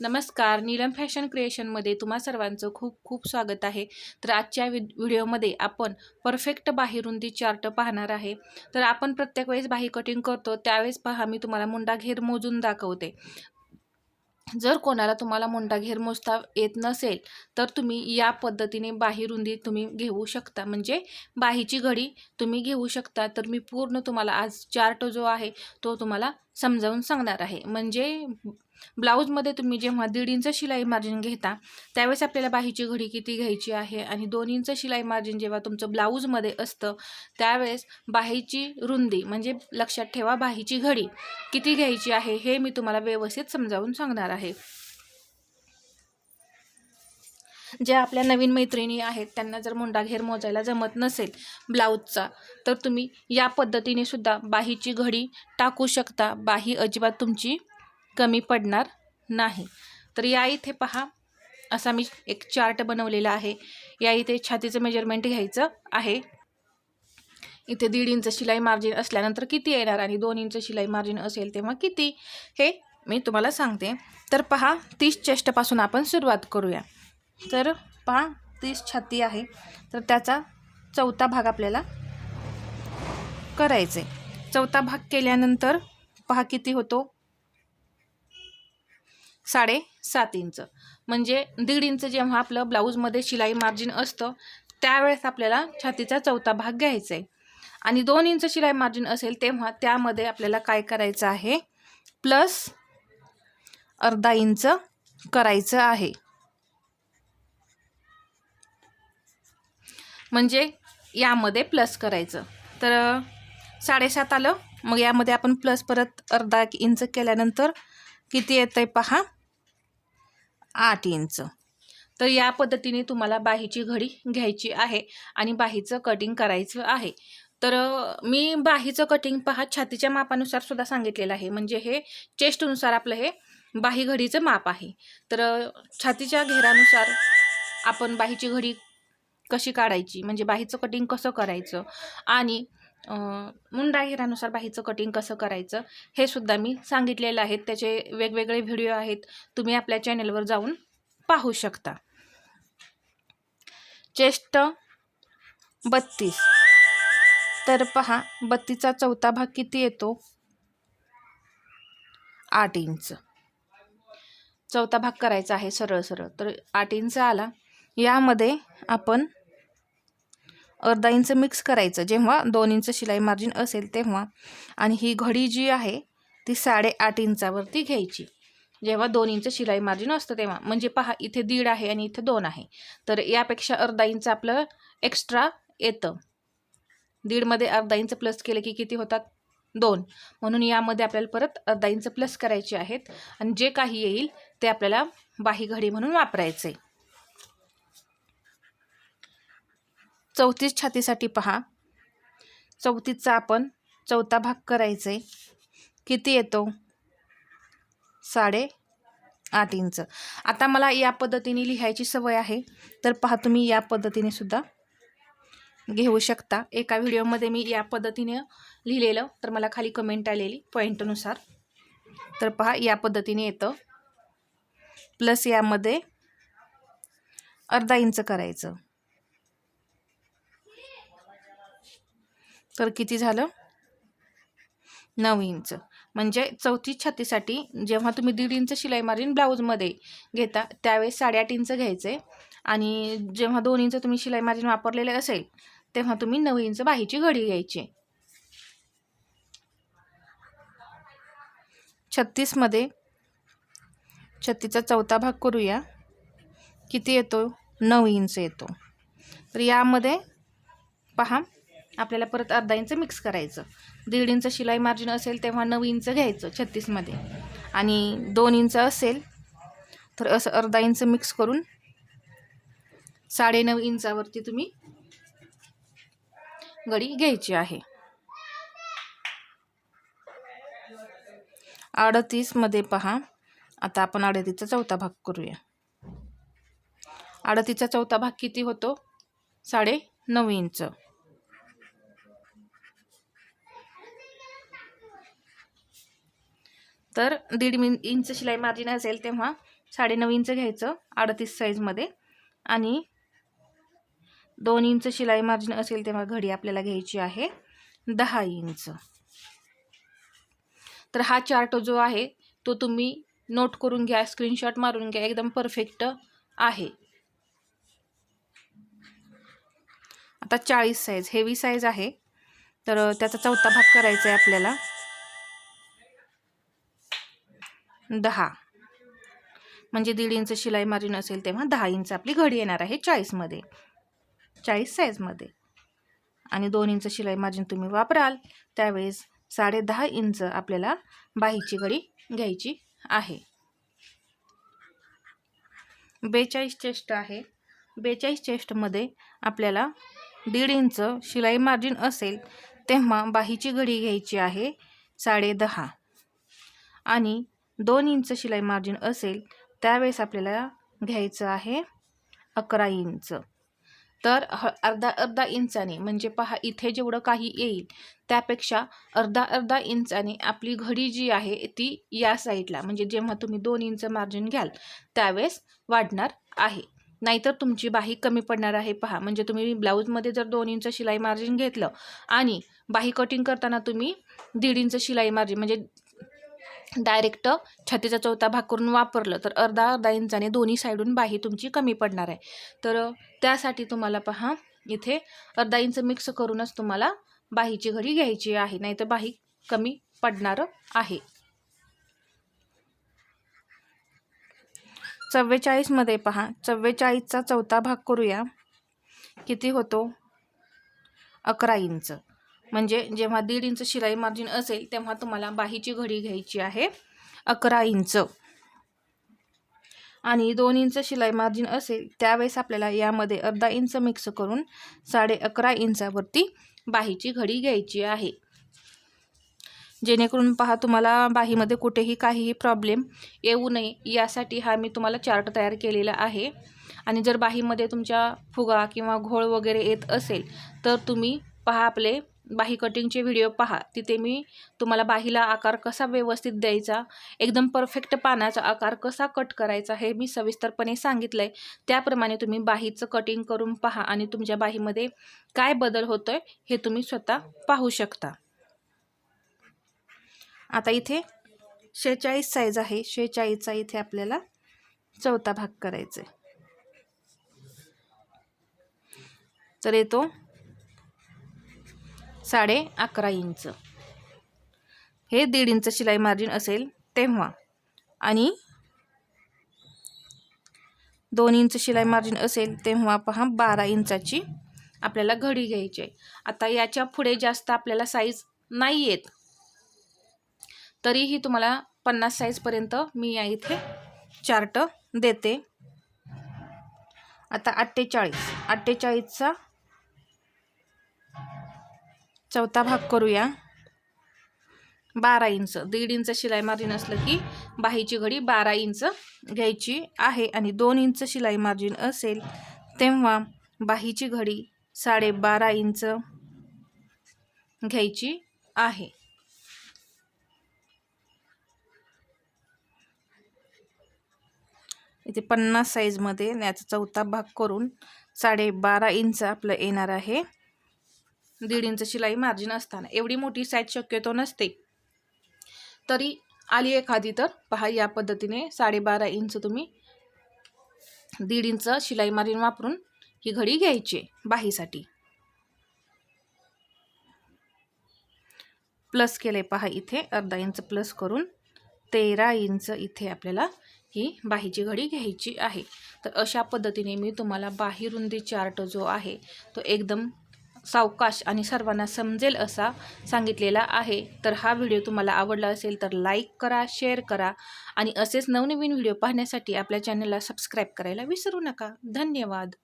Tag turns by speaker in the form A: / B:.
A: नमस्कार. नीलम फॅशन क्रिएशनमध्ये तुम्हा सर्वांचं खूप खूप स्वागत आहे. तर आजच्या वि व्हिडिओमध्ये आपण परफेक्ट बाही रुंदी चार्ट पाहणार आहे. तर आपण प्रत्येक वेळेस बाही कटिंग करतो त्यावेळेस पहा मी तुम्हाला मुंडा घेर मोजून दाखवते. जर कोणाला तुम्हाला मुंडा घेर मोजता येत नसेल तर तुम्ही या पद्धतीने बाही रुंदी तुम्ही घेऊ शकता. म्हणजे बाहीची घडी तुम्ही घेऊ शकता. तर मी पूर्ण तुम्हाला आज चार्ट जो आहे तो तुम्हाला समजावून सांगणार आहे. म्हणजे ब्लाऊजमध्ये तुम्ही जेव्हा दीड इंच शिलाई मार्जिन घेता त्यावेळेस आपल्याला बाहीची घडी किती घ्यायची आहे आणि दोन इंच शिलाई मार्जिन जेव्हा तुमचं ब्लाऊजमध्ये असतं त्यावेळेस बाहीची रुंदी म्हणजे लक्षात ठेवा बाहीची घडी किती घ्यायची आहे हे मी तुम्हाला व्यवस्थित समजावून सांगणार आहे. ज्या आपल्या नवीन मैत्रिणी आहेत त्यांना जर मुंडा घेर मोजायला जमत नसेल ब्लाऊजचा तर तुम्ही या पद्धतीने सुद्धा बाहीची घडी टाकू शकता. बाही अजिबात तुमची कमी पडणार नाही. तर या इथे पहा. असा मी एक चार्ट बनवलेला आहे. या इथे छातीचं मेजरमेंट घ्यायचं आहे. इथे दीड इंच शिलाई मार्जिन असल्यानंतर किती येणार आणि दोन इंच शिलाई मार्जिन असेल तेव्हा किती? हे मी तुम्हाला सांगते. तर पहा तीस चेष्टपासून आपण सुरुवात करूया. तर पहा तीस छाती आहे. तर त्याचा चौथा भाग आपल्याला करायचे चौथा भाग केल्यानंतर पहा किती होतो? साडेसात इंच. म्हणजे दीड इंच जेव्हा आपलं ब्लाऊजमध्ये शिलाई मार्जिन असतं त्यावेळेस आपल्याला छातीचा चौथा भाग घ्यायचा आहे आणि दोन इंच शिलाई मार्जिन असेल तेव्हा त्यामध्ये आपल्याला काय करायचं आहे? प्लस अर्धा इंच करायचं आहे. म्हणजे यामध्ये प्लस करायचं. तर साडेसात आलं. मग यामध्ये आपण प्लस परत अर्धा इंच केल्यानंतर किती येतं आहे पहा? आठ इंच. तर या पद्धतीने तुम्हाला बाहीची घडी घ्यायची आहे आणि बाहीचं कटिंग करायचं आहे. तर मी बाहीचं कटिंग पहा छातीच्या मापानुसार सुद्धा सांगितलेलं आहे. म्हणजे हे चेस्टनुसार आपलं हे बाही घडीचं माप आहे. तर छातीच्या घेरानुसार आपण बाहीची घडी कशी काढायची? म्हणजे बाहीचं कटिंग कसं करायचं? आणि मुंडा घेरानुसार बाहीचं कटिंग कसं करायचं हे सुद्धा मी सांगितलेलं आहे. त्याचे वेगवेगळे व्हिडिओ आहेत. तुम्ही आपल्या चॅनलवर जाऊन पाहू शकता. चेस्ट बत्तीस. तर पहा बत्तीचा चौथा भाग किती येतो? आठ इंच. चौथा भाग करायचा आहे सरळ सरळ. तर आठ इंच आला. यामध्ये आपण अर्धा इंच मिक्स करायचं. जेव्हा दोन इंच शिलाई मार्जिन असेल तेव्हा. आणि ही घडी जी आहे ती साडेआठ इंचावरती घ्यायची. जेव्हा दोन इंच शिलाई मार्जिन असतं तेव्हा. म्हणजे पहा इथे दीड आहे आणि इथे दोन आहे. तर यापेक्षा अर्धा इंच आपलं एक्स्ट्रा येतं. दीडमध्ये अर्धा इंच प्लस केलं की किती होतात? दोन. म्हणून यामध्ये आपल्याला परत अर्धा इंच प्लस करायचे आहेत. आणि जे काही येईल ते आपल्याला बाही घडी म्हणून वापरायचं आहे चौतीस छातीसाठी पहा. चौतीसचा आपण चौथा भाग करायचा आहे किती येतो? साडे आठ इंच. आता मला या पद्धतीने लिहायची सवय आहे. तर पहा तुम्ही या पद्धतीने सुद्धा घेऊ शकता. एका व्हिडिओमध्ये मी या पद्धतीने लिहिलेलं. तर मला खाली कमेंट आलेली पॉईंटनुसार तर पहा या पद्धतीने येतं. प्लस यामध्ये अर्धा इंच करायचं. तर किती झालं? नऊ इंच. म्हणजे चौथी छातीसाठी जेव्हा तुम्ही दीड इंच शिलाई मारीन ब्लाऊजमध्ये घेता त्यावेळेस साडेआठ इंच घ्यायचे. आणि जेव्हा दोन इंच तुम्ही शिलाई मार्जिन वापरलेले असेल तेव्हा तुम्ही नऊ इंच बाहीची घडी घ्यायची. छत्तीसमध्ये छत्तीसचा चौथा भाग करूया. किती येतो? नऊ इंच येतो. तर यामध्ये पहा आपल्याला परत अर्धा इंच मिक्स करायचं. दीड इंच शिलाई मार्जिन असेल तेव्हा नऊ इंच घ्यायचं छत्तीसमध्ये. आणि दोन इंच असेल तर असं अर्धा इंच मिक्स करून साडेनऊ इंचावरती तुम्ही गडी घ्यायची आहे. अडतीसमध्ये पहा. आता आपण अडतीचा चौथा भाग करूया. अडतीचा चौथा भाग किती होतो? साडे नऊ इंच. तर दीड मिन इंच शिलाई मार्जिन असेल तेव्हा साडेनऊ इंच घ्यायचं अडतीस साईजमध्ये आणि दोन इंच शिलाई मार्जिन असेल तेव्हा घडी आपल्याला घ्यायची आहे दहा इंच. तर हा चार्ट जो आहे तो तुम्ही नोट करून घ्या स्क्रीनशॉट मारून घ्या एकदम परफेक्ट आहे. आता चाळीस साईज हेवी साईज आहे. तर त्याचा चौथा भाग करायचा आहे आपल्याला. दहा. म्हणजे दीड इंच शिलाई मार्जिन असेल तेव्हा दहा इंच आपली घडी येणार आहे चाळीसमध्ये चाळीस साईजमध्ये आणि दोन इंच शिलाई मार्जिन तुम्ही वापराल त्यावेळेस साडे दहा इंच आपल्याला बाहीची घडी घ्यायची आहे. बेचाळीस चेस्ट आहे. बेचाळीस चेस्टमध्ये आपल्याला दीड इंच शिलाई मार्जिन असेल तेव्हा बाहीची घडी घ्यायची आहे साडे दहा. आणि दोन इंच शिलाई मार्जिन असेल त्यावेळेस आपल्याला घ्यायचं आहे अकरा इंच. तर ह अर्धा अर्धा इंचाने म्हणजे पहा इथे जेवढं काही येईल त्यापेक्षा अर्धा अर्धा इंचाने आपली घडी जी आहे ती या साईडला म्हणजे जेव्हा तुम्ही दोन इंच मार्जिन घ्याल त्यावेळेस वाढणार आहे. नाहीतर तुमची बाही कमी पडणार आहे पहा. म्हणजे तुम्ही ब्लाऊजमध्ये जर दोन इंच शिलाई मार्जिन घेतलं आणि बाही कटिंग करताना तुम्ही दीड इंच शिलाई मार्जिन म्हणजे डायरेक्ट छातीचा चौथा भाग करून वापरलं तर अर्धा अर्धा इंचाने दोन्ही साईडून बाही तुमची कमी पडणार आहे. तर त्यासाठी तुम्हाला पहा इथे अर्धा इंच मिक्स करूनच तुम्हाला बाहीची घडी घ्यायची आहे नाहीतर बाही कमी पडणार आहे. चव्वेचाळीसमध्ये पहा चव्वेचाळीसचा चौथा भाग करूया. किती होतो? अकरा इंच. म्हणजे जेव्हा दीड इंच शिलाई मार्जिन असेल तेव्हा तुम्हाला बाहीची घडी घ्यायची आहे अकरा इंच. आणि दोन इंच शिलाई मार्जिन असेल त्यावेळेस आपल्याला यामध्ये अर्धा इंच मिक्स करून साडे अकरा इंचावरती बाहीची घडी घ्यायची आहे. जेणेकरून पहा तुम्हाला बाहीमध्ये कुठेही काहीही प्रॉब्लेम येऊ नये यासाठी हा मी तुम्हाला चार्ट तयार केलेला आहे. आणि जर बाहीमध्ये तुमच्या फुगा किंवा घोळ वगैरे येत असेल तर तुम्ही पहा आपले बाही कटिंगचे व्हिडिओ पहा. तिथे मी तुम्हाला बाहीला आकार कसा व्यवस्थित द्यायचा एकदम परफेक्ट पानाचा आकार कसा कट करायचा हे मी सविस्तरपणे सांगितलं आहे त्याप्रमाणे तुम्ही बाहीचं कटिंग करून पहा आणि तुमच्या बाहीमध्ये काय बदल होतो आहे हे तुम्ही स्वतः पाहू शकता. आता इथे शेहेचाळीस साईज आहे. शेहेचाळीसचा इथे आपल्याला चौथा भाग करायचा आहे तर येतो साडे अकरा इंच. हे दीड इंच शिलाई मार्जिन असेल तेव्हा. आणि दोन इंच शिलाई मार्जिन असेल तेव्हा पहा बारा इंचाची आपल्याला घडी घ्यायची आहे. आता याच्यापुढे जास्त आपल्याला साईज नाही येत. तरीही तुम्हाला पन्नास साईजपर्यंत मी या इथे चार्ट देते. आता अठ्ठेचाळीस. अठ्ठेचाळीसचा चौथा भाग करूया. बारा इंच. दीड इंच शिलाई मार्जिन असलं की बाहीची घडी बारा इंच घ्यायची आहे आणि दोन इंच शिलाई मार्जिन असेल तेव्हा बाहीची घडी साडेबारा इंच घ्यायची आहे. इथे पन्नास साईजमध्ये याचा चौथा भाग करून साडेबारा इंच आपलं येणार आहे. दीड इंच शिलाई मार्जिन असताना. एवढी मोठी साईज शक्यतो नसते. तरी आली एखादी तर पहा या पद्धतीने साडेबारा इंच तुम्ही दीड इंच शिलाई मार्जिन वापरून ही घडी घ्यायची बाहीसाठी. प्लस केले पहा इथे अर्धा इंच प्लस करून तेरा इंच इथे आपल्याला ही बाहीची घडी घ्यायची आहे. तर अशा पद्धतीने मी तुम्हाला बाही रुंदी चार्ट जो आहे तो एकदम सावकाश आणि सर्वांना समजेल असा सांगितलेला आहे. तर हा व्हिडिओ तुम्हाला आवडला असेल तर लाईक करा शेअर करा आणि असेच नवनवीन व्हिडिओ पाहण्यासाठी आपल्या चॅनलला सबस्क्राईब करायला विसरू नका. धन्यवाद.